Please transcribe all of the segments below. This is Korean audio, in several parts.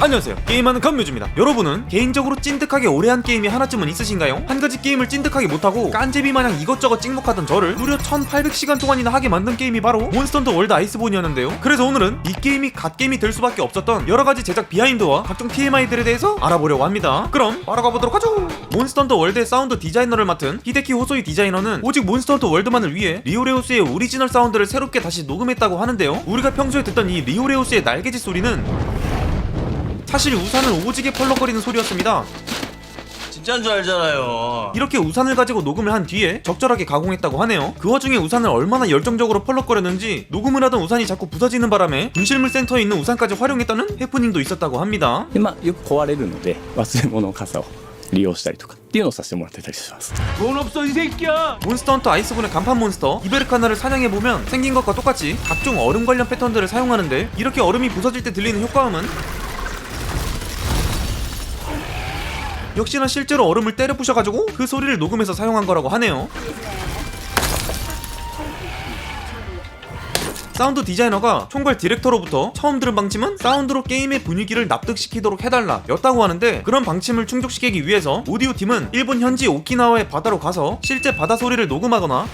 안녕하세요. 게임하는 감묘주입니다. 여러분은 개인적으로 찐득하게 오래 한 게임이 하나쯤은 있으신가요? 한 가지 게임을 찐득하게 못하고 깐제비 마냥 이것저것 찍먹하던 저를 무려 1800시간 동안이나 하게 만든 게임이 바로 몬스터헌터 월드 아이스본이었는데요. 그래서 오늘은 이 게임이 갓게임이 될 수밖에 없었던 여러가지 제작 비하인드와 각종 TMI들에 대해서 알아보려고 합니다. 그럼 바로 가보도록 하죠! 몬스터헌터 월드의 사운드 디자이너를 맡은 히데키 호소이 디자이너는 오직 몬스터헌터 월드만을 위해 리오레우스의 오리지널 사운드를 새롭게 다시 녹음했다고 하는데요. 우리가 평소에 듣던 이 리오레우스의 날개짓 소리는 사실 우산을 오지게 펄럭거리는 소리였습니다. 진짜인 줄 알잖아요. 이렇게 우산을 가지고 녹음을 한 뒤에 적절하게 가공했다고 하네요. 그 와중에 우산을 얼마나 열정적으로 펄럭거렸는지 녹음을 하던 우산이 자꾸 부서지는 바람에 분실물 센터에 있는 우산까지 활용했다는 해프닝도 있었다고 합니다. でまあよく壊れるので忘れ物傘を利用したりとかっていうのをさせてもらってたりします 몬스터 헌터 아이스본의 간판 몬스터 이베르카나를 사냥해보면 생긴 것과 똑같이 각종 얼음 관련 패턴들을 사용하는데 이렇게 얼음이 부서질 때 들리는 효과음은 역시나 실제로 얼음을 때려 부셔가지고 그 소리를 녹음해서 사용한 거라고 하네요. 사운드 디자이너가 총괄 디렉터로부터 처음 들은 방침은 사운드로 게임의 분위기를 납득시키도록 해달라 였다고 하는데 그런 방침을 충족시키기 위해서 오디오 팀은 일본 현지 오키나와의 바다로 가서 실제 바다 소리를 녹음하거나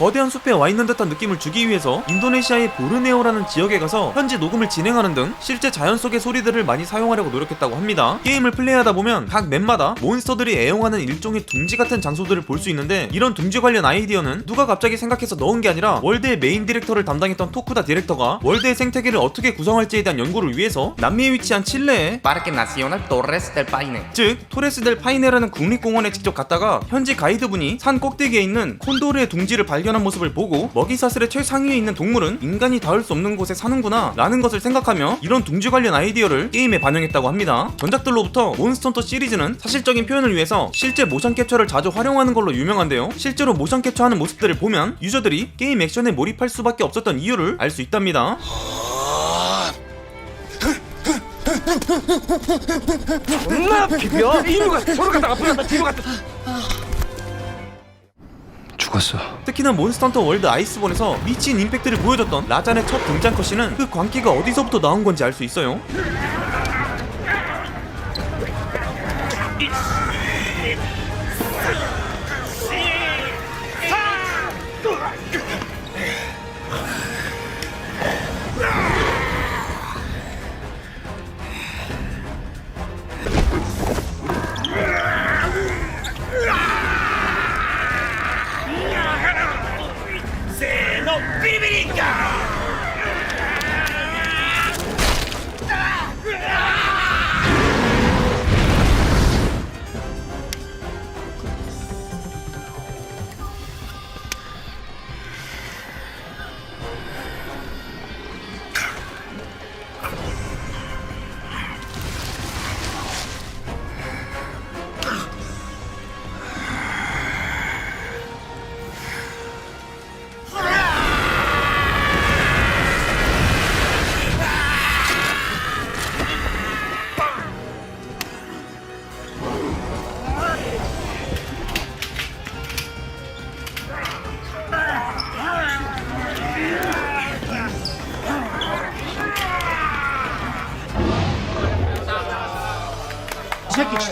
거대한 숲에 와 있는 듯한 느낌을 주기 위해서 인도네시아의 보르네오라는 지역에 가서 현지 녹음을 진행하는 등 실제 자연 속의 소리들을 많이 사용하려고 노력했다고 합니다. 게임을 플레이하다 보면 각 맵마다 몬스터들이 애용하는 일종의 둥지 같은 장소들을 볼 수 있는데 이런 둥지 관련 아이디어는 누가 갑자기 생각해서 넣은 게 아니라 월드의 메인 디렉터를 담당했던 토쿠다 디렉터가 월드의 생태계를 어떻게 구성할지에 대한 연구를 위해서 남미에 위치한 칠레의 Parque Nacional Torres del Paine. 즉 토레스 델 파이네라는 국립공원에 직접 갔다가 현지 가이드분이 산 꼭대기에 있는 콘도르의 둥지를 발견 한 모습을 보고 먹이 사슬의 최상위에 있는 동물은 인간이 닿을 수 없는 곳에 사는구나 라는 것을 생각하며 이런 둥지 관련 아이디어를 게임에 반영했다고 합니다. 전작들로부터 몬스터헌터 시리즈는 사실적인 표현을 위해서 실제 모션 캡처를 자주 활용하는 걸로 유명한데요. 실제로 모션 capture하는 모습들을 보면 유저들이 게임 액션에 몰입할 수밖에 없었던 이유를 알 수 있답니다 죽었어. 특히나 몬스터헌터 월드 아이스본에서 미친 임팩트를 보여줬던 라잔의 첫 등장 컷신은 그 광기가 어디서부터 나온 건지 알 수 있어요.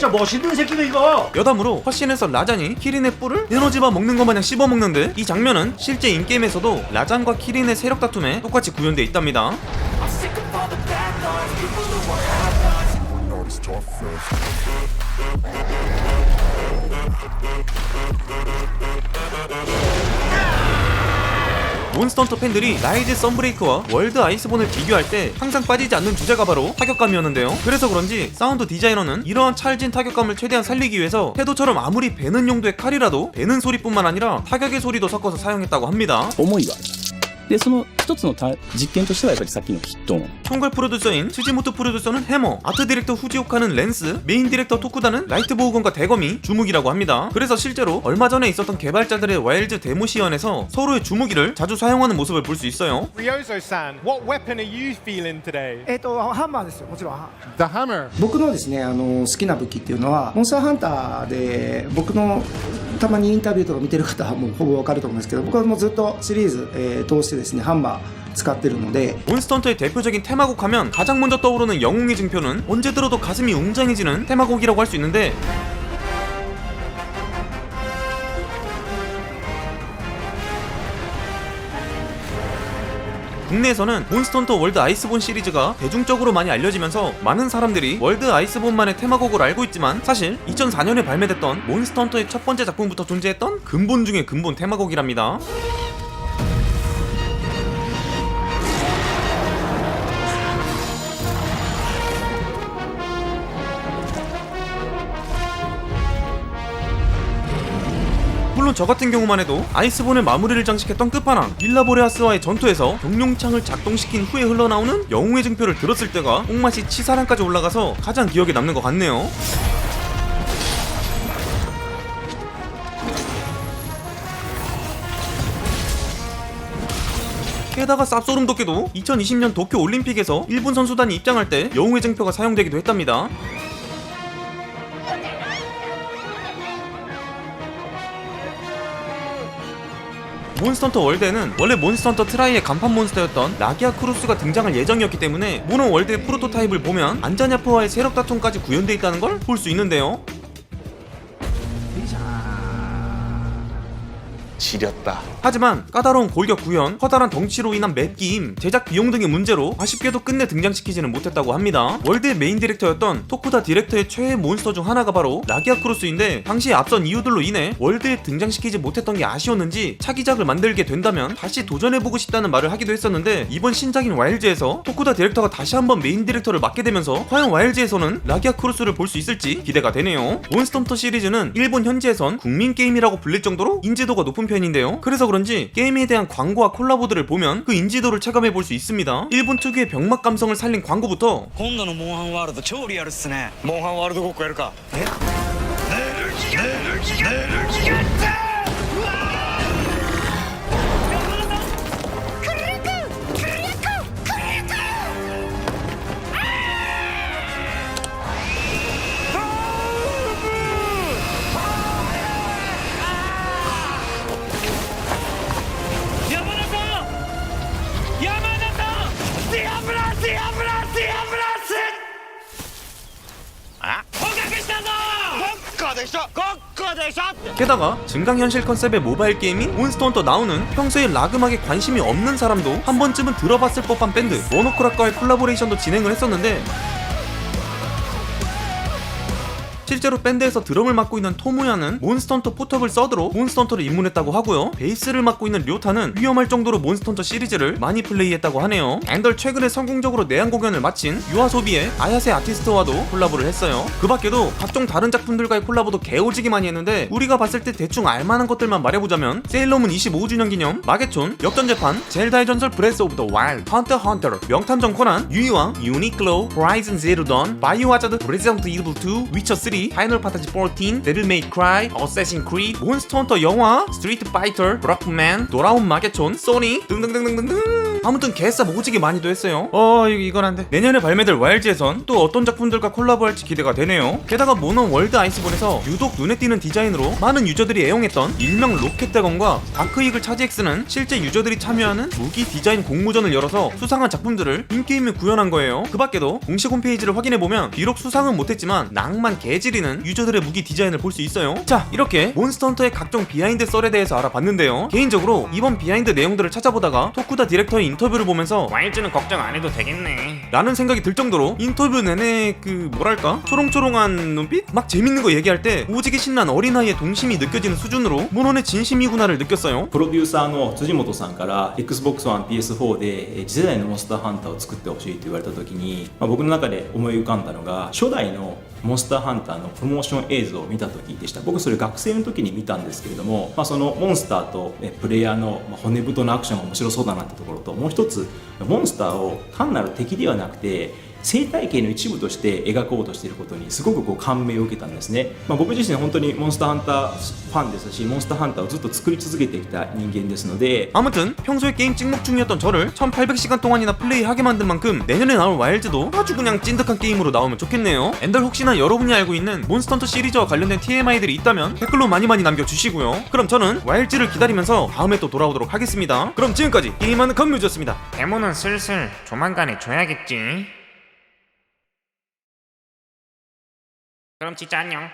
진짜 멋있는 새끼네 이거 여담으로 컷신에서 라잔이 키린의 뿔을 에너지바 먹는 것 마냥 씹어 먹는데 이 장면은 실제 인게임에서도 라잔과 키린의 세력 다툼에 똑같이 구현돼 있답니다. 몬스턴터 팬들이 라이즈 썬브레이크와 월드 아이스본을 비교할 때 항상 빠지지 않는 주제가 바로 타격감이었는데요. 그래서 그런지 사운드 디자이너는 이러한 찰진 타격감을 최대한 살리기 위해서 태도처럼 아무리 베는 용도의 칼이라도 베는 소리뿐만 아니라 타격의 소리도 섞어서 사용했다고 합니다. Oh 어머 이거 でその一つのた実験としてはやっぱりさっきのヒット音 총괄 프로듀서인 츠지모토 프로듀서는 해머, 아트 디렉터 후지오카는 렌스, 메인 디렉터 토쿠다는 라이트 보호건과 대검이 주무기라고 합니다. 그래서 실제로 얼마 전에 있었던 개발자들의 와일드 데모 시연에서 서로의 주무기를 자주 사용하는 모습을 볼 수 있어요. Ryozo-san, what weapon are you feeling today? えっ、とハンマーですよもちろん The hammer. 僕のですねあの好きな武器っていうのはモンスターハンターで僕の たまにインタビューとか見てる方はもうほぼわかると思うんですけど僕はもうずっとシリーズ、えー通してですねハンマー 使ってるので 몬스터헌터의 대표적인 테마곡 하면 가장 먼저 떠오르는 영웅의 증표는 언제 들어도 가슴이 웅장해지는 테마곡이라고 할 수 있는데 국내에서는 몬스터헌터 월드 아이스본 시리즈가 대중적으로 많이 알려지면서 많은 사람들이 월드 아이스본만의 테마곡을 알고 있지만 사실 2004년에 발매됐던 몬스터헌터의 첫 번째 작품부터 존재했던 근본 중의 근본 테마곡이랍니다. 저 같은 경우만 해도 아이스본의 마무리를 장식했던 끝판왕 릴라보레아스와의 전투에서 경룡창을 작동시킨 후에 흘러나오는 영웅의 증표를 들었을 때가 옥맛이 치사량까지 올라가서 가장 기억에 남는 것 같네요. 게다가 쌉소름 돋게도 2020년 도쿄 올림픽에서 일본 선수단이 입장할 때 영웅의 증표가 사용되기도 했답니다. 몬스터헌터 월드에는 원래 몬스터헌터 트라이의 간판 몬스터였던 라기아 크루스가 등장할 예정이었기 때문에 모노 월드의 프로토타입을 보면 안자냐프와의 세력 다툼까지 구현되어 있다는 걸 볼 수 있는데요. 지렸다. 하지만 까다로운 골격 구현, 커다란 덩치로 인한 맵기임, 제작 비용 등의 문제로 아쉽게도 끝내 등장시키지는 못했다고 합니다. 월드의 메인 디렉터였던 토쿠다 디렉터의 최애 몬스터 중 하나가 바로 라기아 크로스인데 당시 앞선 이유들로 인해 월드에 등장시키지 못했던 게 아쉬웠는지 차기작을 만들게 된다면 다시 도전해보고 싶다는 말을 하기도 했었는데 이번 신작인 와일즈에서 토쿠다 디렉터가 다시 한번 메인 디렉터를 맡게 되면서 과연 와일즈에서는 라기아 크로스를 볼 수 있을지 기대가 되네요. 몬스터 헌터 시리즈는 일본 현지에선 국민 게임이라고 불릴 정도로 인지도가 높은 편인데요. 그래서 그런지 게임에 대한 광고와 콜라보들을 보면 그 인지도를 체감해 볼 수 있습니다. 일본 특유의 병맛 감성을 살린 광고부터 今度のモンハンワールド超リアルっすねモンハンワールドごっこやるか山 게다가 증강현실 컨셉의 모바일 게임인 몬스터헌터 나오는 평소에 라그막에 관심이 없는 사람도 한 번쯤은 들어봤을 법한 밴드 모노크락과의 콜라보레이션도 진행을 했었는데 실제로 밴드에서 드럼을 맡고 있는 토무야는 몬스터헌터 포탑을 서드로 몬스터헌터를 입문했다고 하고요. 베이스를 맡고 있는 료타는 위험할 정도로 몬스터헌터 시리즈를 많이 플레이했다고 하네요. 앤덜 최근에 성공적으로 내한 공연을 마친 유아소비의 아야세 아티스트와도 콜라보를 했어요. 그 밖에도 각종 다른 작품들과의 콜라보도 개오지게 많이 했는데 우리가 봤을 때 대충 알만한 것들만 말해보자면 세일러문 25주년 기념, 마계촌, 역전재판, 젤다의 전설 브레스 오브 더 와일드, 헌터 헌터, 명탐정 코난, 유이왕, 유니클로, 호라이즌 제로 던, 바이오 하자드, 레지던트 이블 2, 위쳐 3, 파이널 판타지 14, 데빌 메이 크라이, 어쌔신 크리드, 몬스터 헌터 영화, 스트리트 파이터, 브라크맨, 돌아온 마계촌, 소니 등등등등등등 아무튼 개싸 오지게 많이도 했어요. 어 이- 이건 안 돼. 내년에 발매될 와일즈에선 또 어떤 작품들과 콜라보할지 기대가 되네요. 게다가 모노 월드 아이스본에서 유독 눈에 띄는 디자인으로 많은 유저들이 애용했던 일명 로켓 대건과 다크 이글 차지엑스는 실제 유저들이 참여하는 무기 디자인 공모전을 열어서 수상한 작품들을 인게임에 구현한 거예요. 그 밖에도 공식 홈페이지를 확인해 보면 비록 수상은 못했지만 낭만 개지리는 유저들의 무기 디자인을 볼 수 있어요. 자 이렇게 몬스터헌터의 각종 비하인드 썰에 대해서 알아봤는데요. 개인적으로 이번 비하인드 내용들을 찾아보다가 토쿠다 디렉터의 인터뷰를 보면서 와일즈는 걱정 안 해도 되겠네 라는 생각이 들 정도로 인터뷰 내내 그 뭐랄까 초롱초롱한 눈빛? 막 재밌는 거 얘기할 때 오지게 신난 어린아이의 동심이 느껴지는 수준으로 문헌의 진심이구나를 느꼈어요. プロデューサーの辻本さんから Xbox One PS4 でえー次世代のモンスターハンターを作ってほしいと言われた時に、まあ、僕の中で思い浮かんだのが初代の モンスターハンターのプロモーション映像を見た時でした。僕それ学生の時に見たんですけれども、まあ、そのモンスターとえプレイヤーのま骨太のアクションが面白そうだなってところともう一つモンスターを単なる敵ではなくて生態系の一部として描こうとしていることにすごくこう感銘を受けたんですね、まあ、僕自身本当にモンスターハンターファンですしモンスターハンターをずっと作り続けてきた人間ですので 아무튼 평소에 게임 찍먹 중이었던 저를 1800시간 동안이나 플레이하게 만든 만큼 내년에 나올 와일드도 아주 그냥 찐득한 게임으로 나오면 좋겠네요 엔들 혹시나 여러분이 알고 있는 몬스터헌터 시리즈와 관련된 TMI들이 있다면 댓글로 많이 많이 남겨주시고요 그럼 저는 와일드를 기다리면서 다음에 또 돌아오도록 하겠습니다 그럼 지금까지 게임하는 건뮤즈였습니다 데모는 슬슬 조만간에 줘야겠지. 그럼 진짜 안녕.